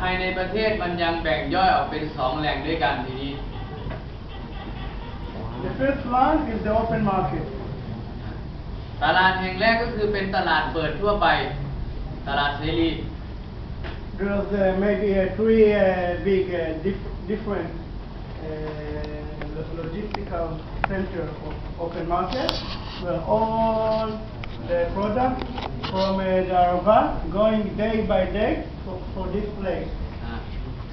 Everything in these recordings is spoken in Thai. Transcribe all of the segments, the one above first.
ภายในประเทศมันยังแบ่งย่อยออกเป็นสองแหล่งด้วยกันทีนี้ The first one is the open market. ตลาดแห่งแรกก็คือเป็นตลาดเปิดทั่วไป ตลาดเสรี There's uh, maybe uh, three uh, big uh, dif- different uh, lo- logistical center of open market where all the products from uh, the Arava going day by day for, for this place. อ่า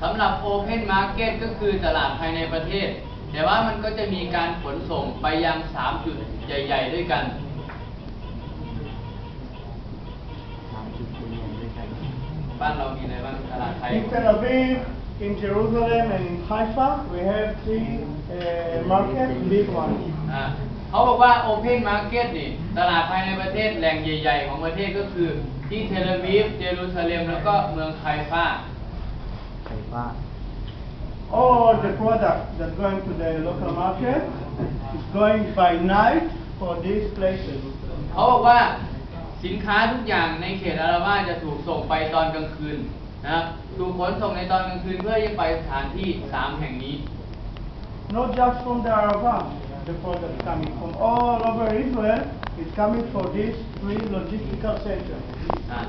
สำหรับ Open Market ก็คือตลาดภายในประเทศ แต่ว่ามันก็จะมีการขนส่งไปยัง 3 จุดใหญ่ๆด้วยกันสามจุดเรียนด้วยกัน บ้านเรามีอะไรบ้างตลาดไทย In Tel Aviv, in Jerusalem, and in Haifa, we have three uh, markets, big ones. อ่าเขาบอกว่า Open Market นี่ตลาดภายในประเทศแหล่งใหญ่ ๆ ของประเทศก็คือ ที่เทลอาวีฟเยรูซาเล็มแล้วก็เมืองไคฟาไฟฟ้า All the products that going to the local market is going by night for these places. เขาบอกว่าสินค้าทุกอย่างในเขตอาราว่าจะถูกส่งไปตอนกลางคืนนะครับถูกขนส่งในตอนกลางคืนเพื่อจะไปสถานที่สามแห่งนี้ Not just from the Arava, the products coming from all over Israel is coming for these three logistical centers. อะ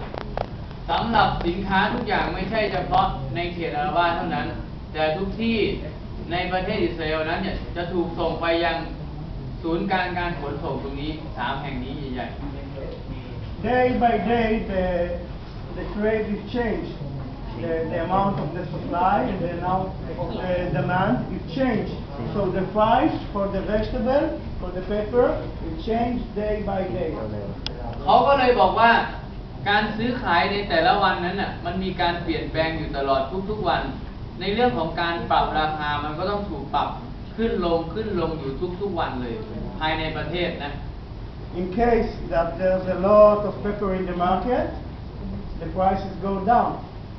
สำหรับสินค้าทุกอย่างไม่ใช่เฉพาะในเขตอาราว่าเท่านั้น แต่ทุกที่ในประเทศอิสราเอลนั้นเนี่ยจะถูกส่งไปยังศูนย์การการขนส่งตรงนี้สามแห่งนี้ใหญ่ Day by day, the, the trade is changed. The, the amount of the supply and the amount of the demand is changed. So the price for the vegetable, for the pepper, will change day by day. เร็วๆเขาก็เลยบอกว่าการซื้อขายในแต่ละวันนั้นน่ะมันมีการเปลี่ยนแปลงอยู่ตลอดทุกๆวัน ในเรื่องของการปรับราคามันก็ต้องถูกปรับขึ้นลงขึ้นลงอยู่ทุกๆวันเลยภายในประเทศนะ In case that there's a lot of pepper in the market, the prices go down.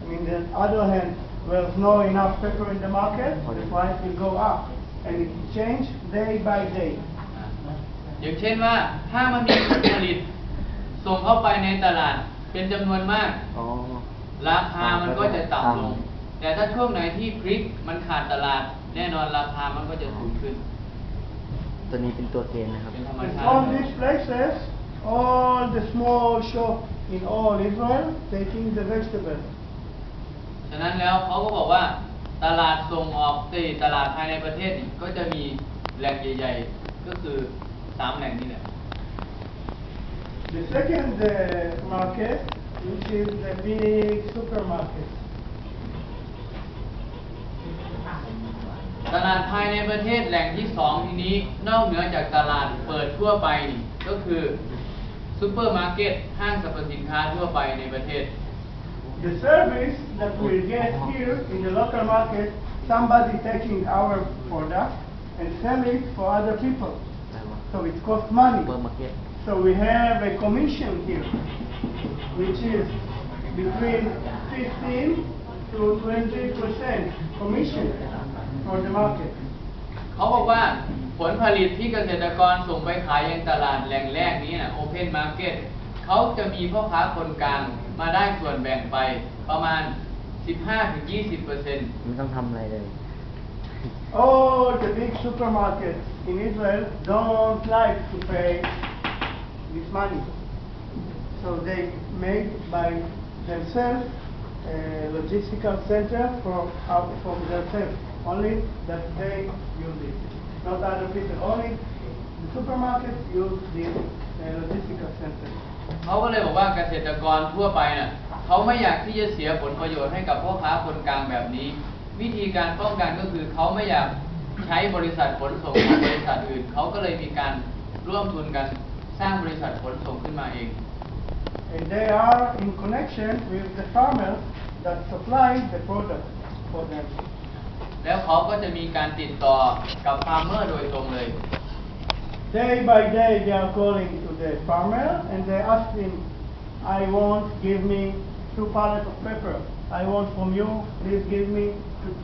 I mean, the other hand, there's no enough pepper in the market, the price will go up. And it will change day by day. อย่างเช่นว่าถ้ามันมีผลผลิตส่งเข้าไปในตลาดเป็นจำนวนมากๆอ๋อราคามันก็จะต่ำลง แต่ถ้าช่วงไหนที่พริกมันขาดตลาด แน่นอนราคามันก็จะสูงขึ้น ตัวนี้เป็นตัวเกณฑ์นะครับ เป็นธรรม And ชาติ all these places, all the small shops in all Israel taking the vegetables. ฉะนั้นแล้วเขาก็บอกว่าตลาดส่งออกตีตลาดภายในประเทศนี่ก็จะมีแหล่งใหญ่ๆ ก็คือสามแหล่งนี้แหละ The second uh, market, which is the big supermarket. ตลาดภายในประเทศแหล่งที่สองทีนี้นอกเหนือจากตลาดเปิดทั่วไปนี่ก็คือซูเปอร์มาร์เก็ตห้างสรรพสินค้าทั่วไปในประเทศ The service that we get here in the local market, somebody taking our product and sell it for other people. อะไรวะ So it costs ซูเปอ money. ร์มาร์เก็ต So we have a commission here, which is between 15 to 20 percent commission for the market. เขาบอกว่าผลผลิตที่เกษตรกรส่งไปขายยังตลาดแหล่งแรกนี้นะโอเพนมาร์เก็ตเขาจะมีพ่อค้าคนกลาง มาได้ส่วนแบ่งไปประมาณ 15-20%เปอร์เซ็นต์ ไม่ต้องทำอะไรเลย All the big supermarkets in Israel don't like to pay this money. So they make by themselves a logistical center for, out from themselves. Only that they use it. Not other people. Only the supermarkets use this uh, logistical center. เขาก็เลยบอกว่าเกษตรกรทั่วไปน่ะเขาไม่อยากที่จะเสียผลประโยชน์ให้กับพ่อค้าคนกลางแบบนี้ วิธีการป้องกันก็คือเขาไม่อยากใช้บริษัทขนส่งของบริษัทอื่นเขาก็เลยมีการร่วมทุนกันสร้างบริษัทขนส่งขึ้นมาเอง And they are in connection with the farmers that supply the product for them. แล้วเขาก็จะมีการติดต่อกับฟาร์มเมอร์โดยตรงเลย Day by day they are calling to the farmer and they ask him, I want, give me two pallets of pepper. I want from you, please give me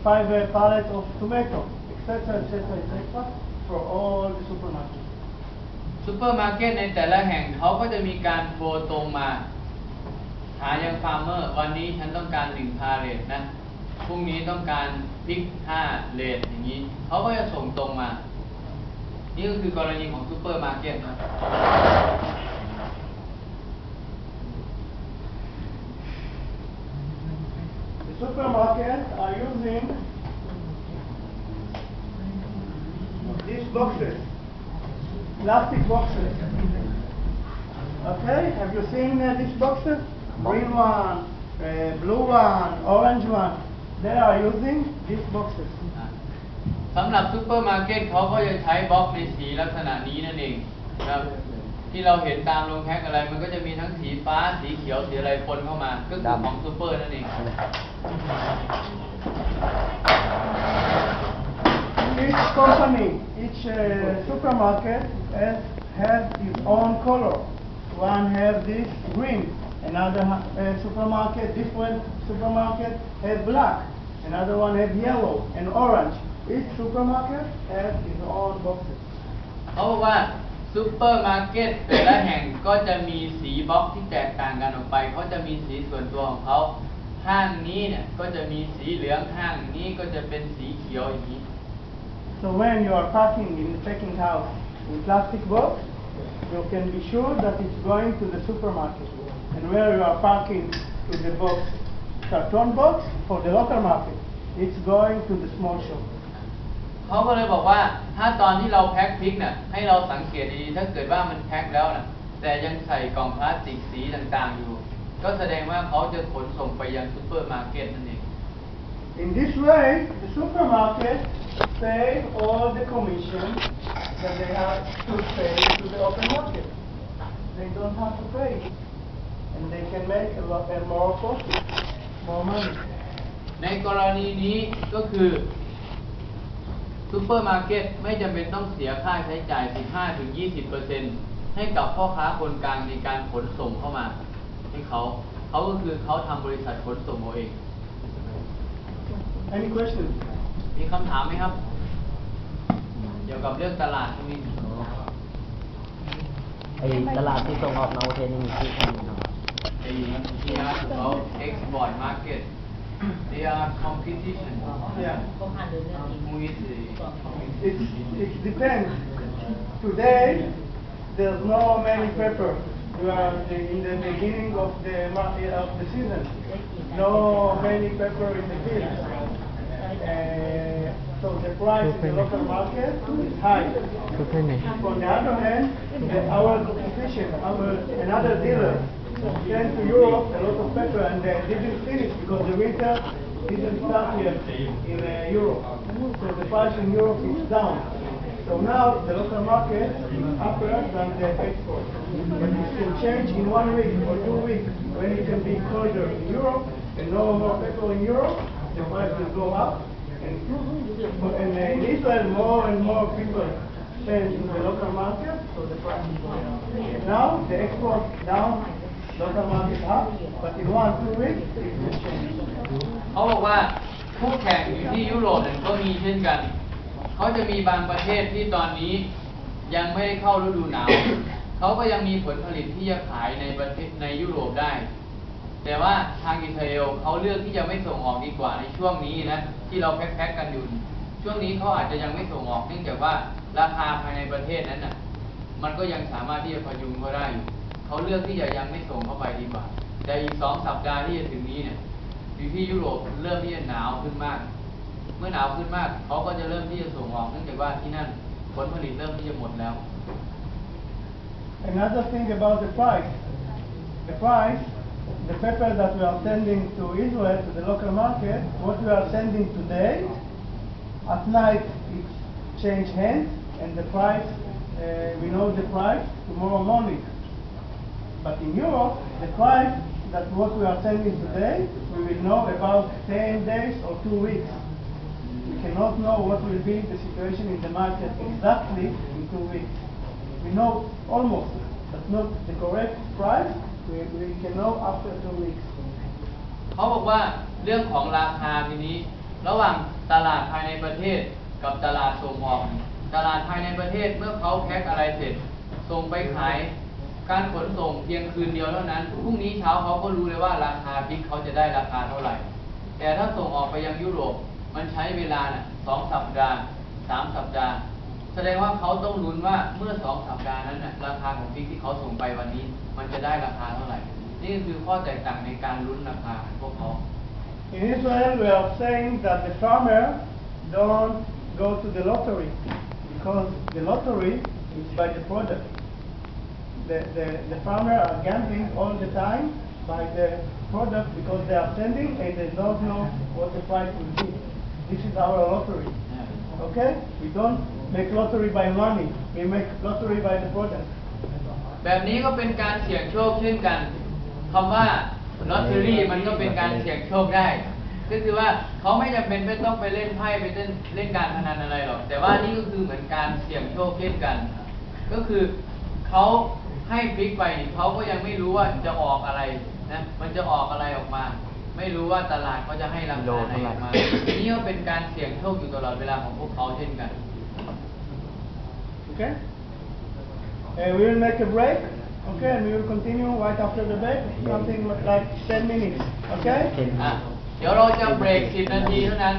five uh, pallets of tomato, etc., etc., etc., for all the supermarkets. ซูเปอร์มาร์เก็ตในแต่ละแห่งเขาก็จะมีการโทรตรงมา หายังฟาร์มเมอร์วันนี้ฉันต้องการหนึ่งพาเลทนะพรุ่งนี้ต้องการพริกห้าเลทอย่างนี้เขาก็จะส่งตรงมา นี่ก็คือกรณีของซูเปอร์มาร์เก็ตครับ The supermarkets are using these boxes, plastic boxes. Okay, have you seen uh, these boxes? Green one, uh, blue one, orange one. They are using these boxes. สำหรับซูเปอร์มาร์เก็ตเขาก็จะใช้บล็อกในสีลักษณะนี้นั่นเองนะครับที่เราเห็นตามโรงแพ็คอะไร มันก็จะมีทั้งสีฟ้าสีเขียวสีอะไรปนเข้ามา ก็คือของซูเปอร์นั่นเอง Each company, each uh, supermarket has, has its own color. One has this green, another ha- uh, supermarket, different supermarket has black, another one has yellow and orange. Each supermarket has its own boxes. เขาบอกว่าซูเปอร์มาร์เก็ตแต่ละแห่งก็จะมีสีบล็อกที่แตกต่างกันออกไป เขาจะมีสีส่วนตัวของเขา ห้างนี้เนี่ยก็จะมีสีเหลือง ห้างนี้ก็จะเป็นสีเขียวอย่างนี้ So when you are packing in the packing house in plastic box, you can be sure that it's going to the supermarket. And where you are packing to the box, carton box for the local market, it's going to the small shop. เขาก็เลยบอกว่าถ้าตอนที่เราแพ็คพริกเนี่ยให้เราสังเกตดีๆถ้าเกิดว่ามันแพ็คแล้วนะแต่ยังใส่กล่องพลาสติกสีต่างๆอยู่ ก็แสดงว่าเขาจะขนส่งไปยังซูเปอร์มาร์เก็ตนั่นเอง In this way, the supermarket pay all the commission that they have to pay to the open market. They don't have to pay. And they can make a lot and more profit, more money. ในกรณีนี้ก็คือซูเปอร์มาร์เก็ตไม่จำเป็นต้องเสียค่าใช้จ่าย 15-20%ให้กับพ่อค้าคนกลางในการขนส่งเข้ามาให้เขา เขาก็คือเขาทำบริษัทขนส่งเอาเอง Any questions? มีคำถามไหมครับ เกี่ยวกับเรื่องตลาดตรงนี้ไอตลาดที่ส่งออกนอกประเทศนี่มีชื่อแค่นี้เนาะไอ้ที่อาร์ต he asked about export market. They are competition. Yeah. Um, who is the it, it depends. Today, there's no many pepper. We are in the beginning of the of the season. No many pepper in the field. Uh, so the price in the local market is high. On the other hand, the, our competition, our another dealer sent to Europe a lot of pepper and they didn't finish because the winter didn't start yet in uh, Europe. So the price in Europe is down. So now the local market is upper than the export. But it can change in one week or two weeks when it can be colder in Europe and no more pepper in Europe, the price will go up. And, and uh, in Israel, more and more people spend in the local market, so the price is going up. Now the export down, local market up, but in one, two weeks it will change. เขาบอกว่าคู่แข่งอยู่ที่ยุโรปเนี่ยก็มีเช่นกัน เขาจะมีบางประเทศที่ตอนนี้ยังไม่ได้เข้าฤดูหนาว เขาก็ยังมีผลผลิตที่จะขายในประเทศในยุโรปได้ แต่ว่าทางอิสราเอลเขาเลือกที่จะไม่ส่งออกดีกว่าในช่วงนี้นะที่เราแพ็คๆกันอยู่ ช่วงนี้เขาอาจจะยังไม่ส่งออกเนื่องจากว่าราคาภายในประเทศนั้นน่ะ มันก็ยังสามารถที่จะพยุงเขาได้อยู่ เขาเลือกที่จะยังไม่ส่งเข้าไปดีกว่าแต่อีกสองสัปดาห์ที่จะถึงนี้เนี่ยอยู่ที่ยุโรปเริ่มที่จะหนาวขึ้นมาก เมื่อหนาวขึ้นมากเขาก็จะเริ่มที่จะส่งออกเนื่องจากว่าที่นั่นผลผลิตเริ่มที่จะหมดแล้ว Another thing about the price. The price, the pepper that we are sending to Israel, to the local market, what we are sending today, at night it change hands and the price, uh, we know the price tomorrow morning. But in Europe, the price that what we are sending today, we will know about 10 days or two weeks. We cannot know what will be the situation in the market exactly in two weeks. We know almost, but not the correct price. We, we can know after two weeks. เขาบอกว่าเรื่องของราคาทีนี้ ระหว่างตลาดภายในประเทศกับตลาดส่งออกตลาดภายในประเทศเมื่อเขาแพ็คอะไรเสร็จส่งไปขาย การขนส่งเพียงคืนเดียวเท่านั้นพรุ่งนี้เช้าเขาก็รู้เลยว่าราคาพิกเขาจะได้ราคาเท่าไหร่ แต่ถ้าส่งออกไปยังยุโรปมันใช้เวลาน่ะสองสัปดาห์สามสัปดาห์ แสดงว่าเขาต้องลุ้นว่าเมื่อสองสัปดาห์นั้นน่ะราคาของพิกที่เขาส่งไปวันนี้ มันจะได้ราคาเท่าไหร่ นี่คือข้อแตกต่างในการลุ้นราคาของพวกเขา In Israel, we are saying that the farmer don't go to the lottery because the lottery is by the product. The, the, the farmer are gambling all the time by the product because they are sending and they don't know what the price will be. This is our lottery. Okay? We don't make lottery by money. We make lottery by the product. แบบนี้ก็เป็นการเสี่ยงโชคเช่นกันคำว่าลอตเตอรี่มันก็เป็นการเสี่ยงโชคได้ ก็คือว่าเขาไม่จำเป็นไม่ต้องไปเล่นไพ่ไปเล่นเล่นการพนันอะไรหรอก แต่ว่านี่ก็คือเหมือนการเสี่ยงโชคเช่นกัน ก็คือเขา ให้พลิกไปนี่เขาก็ยังไม่รู้ว่าจะออกอะไรนะมันจะออกอะไรออกมา ไม่รู้ว่าตลาดเขาจะให้ราคาไหนออกมานี่ก็เป็นการเสี่ยงโชคอยู่ตลอดเวลาของพวกเขาเช่นกัน Okay? And we will make a break. Okay, and we will continue right after the break, something like 10 minutes. Okay? เห็นอะเดี๋ยวเราจะเบรก10นาทีเท่านั้น